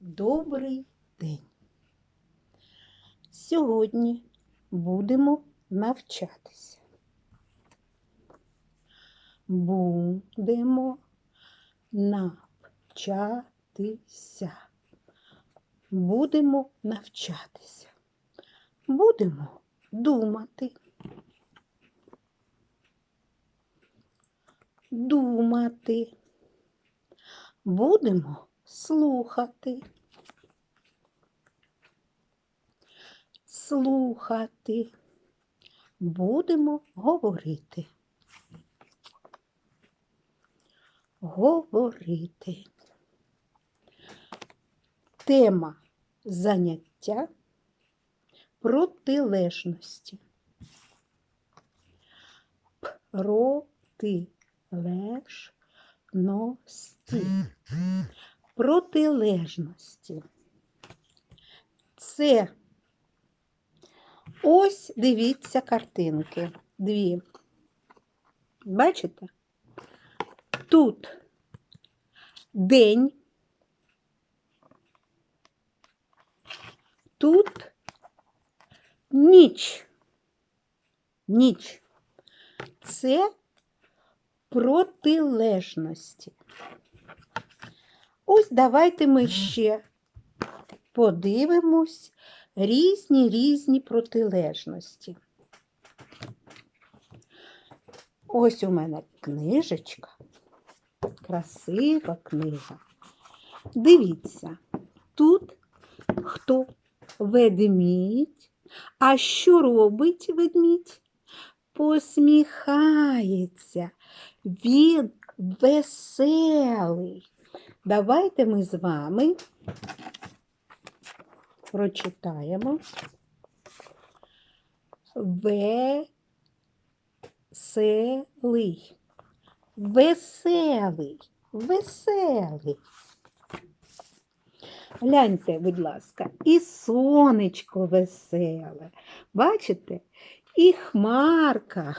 Добрий день! Сьогодні будемо навчатися. Будемо навчатися. Будемо навчатися. Будемо думати. Думати. Будемо слухати. Слухати. Будемо говорити. Говорити. Тема заняття протилежності. Протилежності. Протилежності. Це ось дивіться картинки. Дві. Бачите? Тут день. Тут ніч. Ніч. Це протилежності. Ось давайте ми ще подивимось різні різні протилежності. Ось у мене книжечка, красива книга. Дивіться, тут хто ведмідь, а що робить ведмідь? Посміхається, він веселий. Давайте ми з вами прочитаємо веселий. Веселий, веселий. Гляньте, будь ласка, і сонечко веселе. Бачите? І хмарка,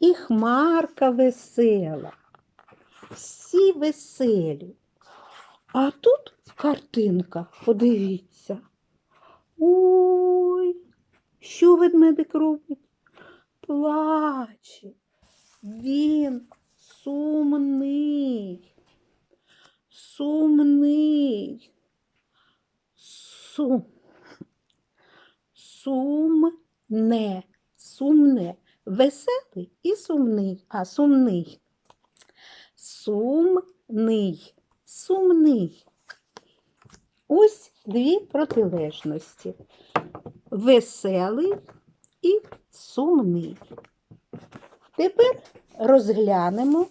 і хмарка весела. Всі веселі. А тут картинка, подивіться. Ой, що ведмедик робить? Плаче. Він сумний. Сумний. Сум. Сумне. Сумне. Веселий і сумний, а сумний. Сумний. Сумний. Ось дві протилежності. Веселий і сумний. Тепер розглянемо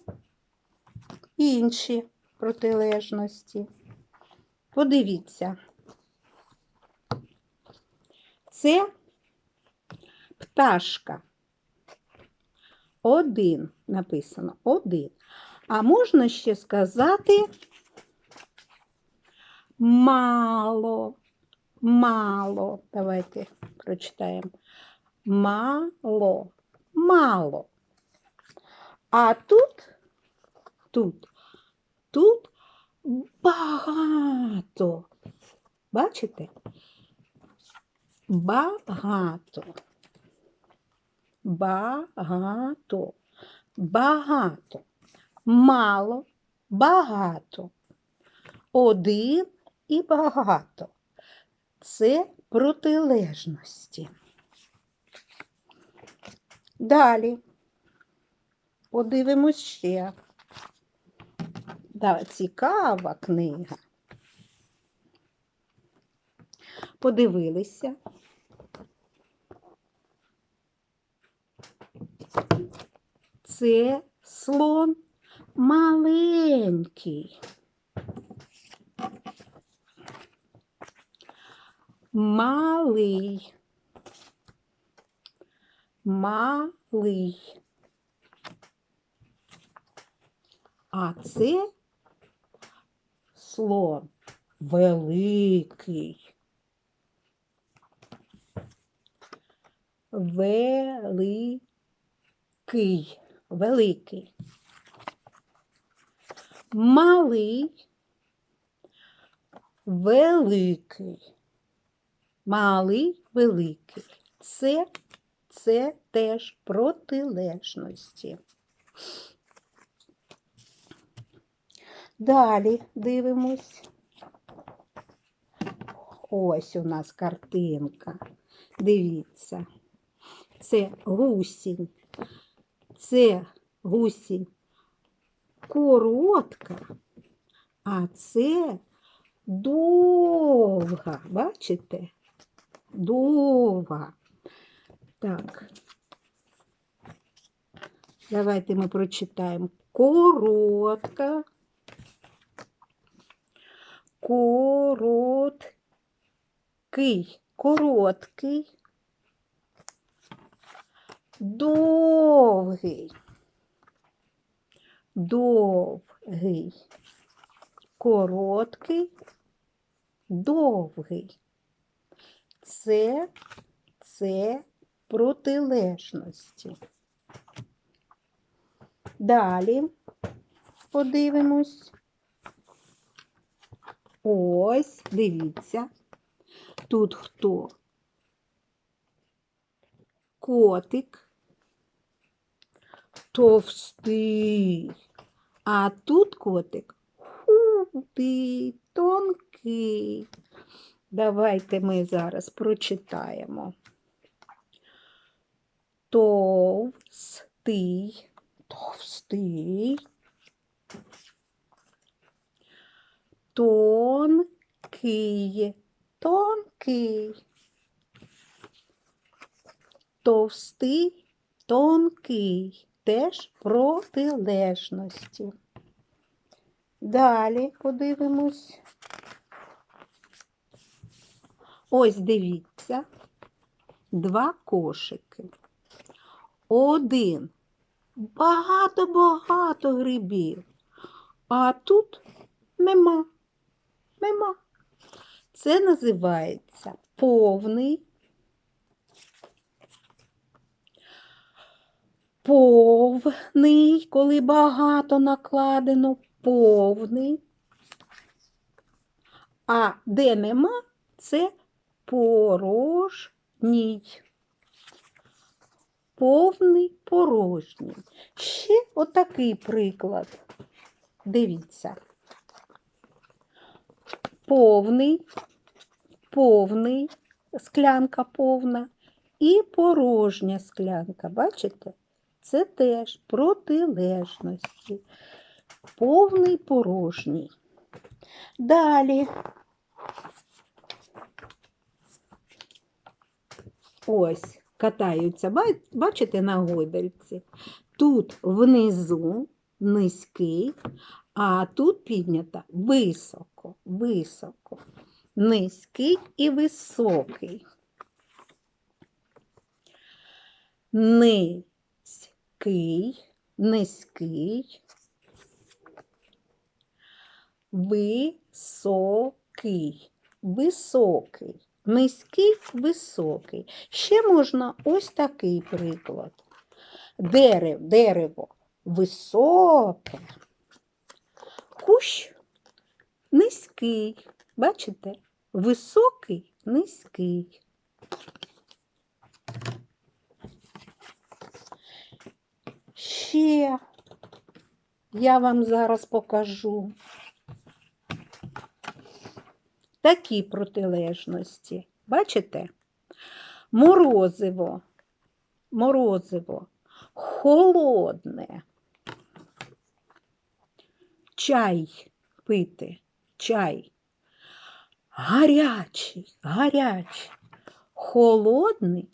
інші протилежності. Подивіться. Це пташка. Один написано один. А можна ще сказати мало, мало. Давайте прочитаємо. Мало, мало. А тут, тут, тут багато. Бачите? Багато. Багато. Багато. Мало, багато. Один і багато. Це протилежності. Далі подивимось ще. Да, цікава книга. Подивилися. Це слон маленький. Малий. Малий. А це слон великий. Великий. Великий. Малий великий. Малий, великий. Це, це теж протилежності. Далі дивимось. Ось у нас картинка. Дивіться. Це гусінь. Це гусінь коротка, а це довга. Бачите? Довга. Так. Давайте ми прочитаємо. Коротка. Короткий. Короткий. Довгий. Довгий. Короткий. Довгий. Це, це протилежності. Далі подивимось. Ось, дивіться. Тут хто? Котик. Товстий. А тут котик худий, тонкий. Давайте ми зараз прочитаємо. Товстий, товстий, тонкий, тонкий, товстий, тонкий, теж протилежності. Далі подивимось. Ось дивіться, два кошики. Один багато-багато грибів, а тут нема. Нема. Це називається повний. Повний, коли багато накладено, повний. А де нема, це порожній. Повний порожній. Ще отакий приклад. Дивіться. Повний, повний, склянка повна і порожня склянка. Бачите? Це теж протилежності. Повний порожній. Далі. Ось, катаються, бачите, на гойдальці. Тут внизу низький, а тут піднята високо, високо. Низький і високий. Низький, низький, високий, високий, низький, високий. Ще можна ось такий приклад. Дерев, дерево високе, кущ низький. Бачите? Високий, низький. Ще я вам зараз покажу такі протилежності. Бачите? Морозиво, морозиво, холодне. Чай пити, чай. Гарячий, гарячий, холодний.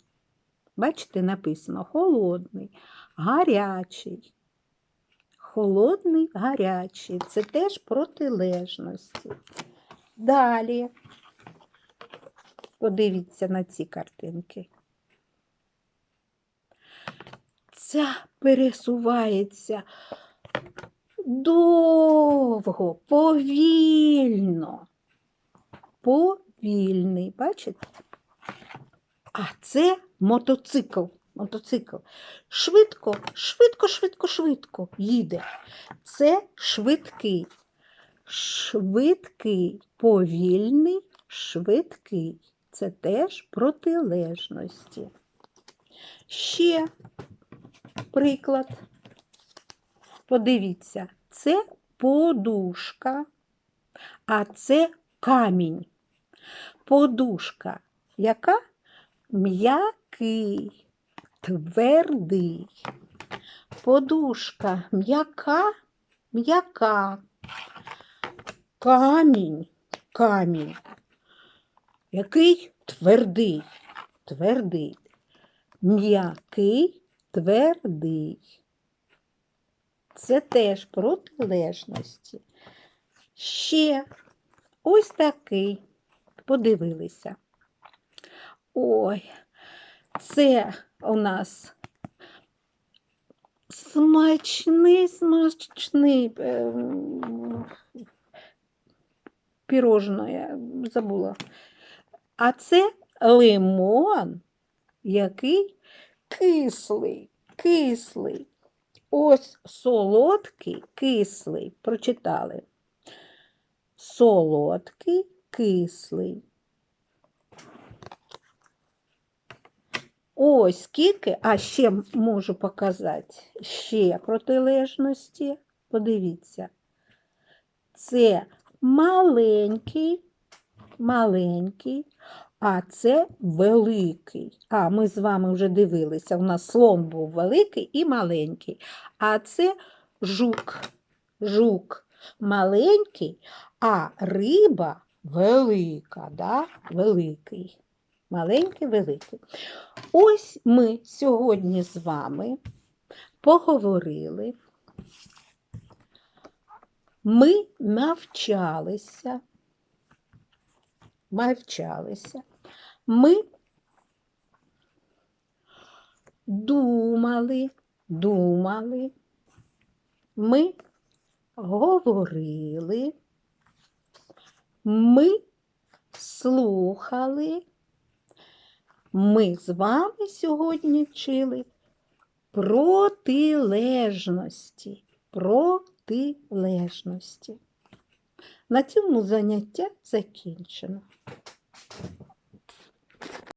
Бачите, написано холодний, гарячий. Холодний, гарячий. Це теж протилежності. Далі. Подивіться на ці картинки. Ця пересувається довго, повільно. Повільний, бачите? А це мотоцикл. Мотоцикл. Швидко, швидко, швидко, швидко їде. Це швидкий. Швидкий, повільний, швидкий. Це теж протилежності. Ще приклад. Подивіться, це подушка, а це камінь. Подушка, яка м'який, твердий. Подушка м'яка, м'яка. Камінь, камінь. Який твердий, твердий. М'який, твердий. Це теж протилежності. Ще ось такий. Подивилися. Ой, це у нас смачний, смачний ем, пірожне, забула. А це лимон, який кислий, кислий. Ось солодкий, кислий. Прочитали. Солодкий, кислий. Ось скільки, а ще можу показати ще протилежності. Подивіться. Це маленький, маленький, а це великий. А ми з вами вже дивилися. У нас слон був великий і маленький. А це жук. Жук маленький, а риба велика, да? великий. Маленький, великий. Ось ми сьогодні з вами поговорили. Ми навчалися, навчалися, ми думали, думали, ми говорили, ми слухали. Ми з вами сьогодні вчили протилежності. Протилежності. На цьому заняття закінчено.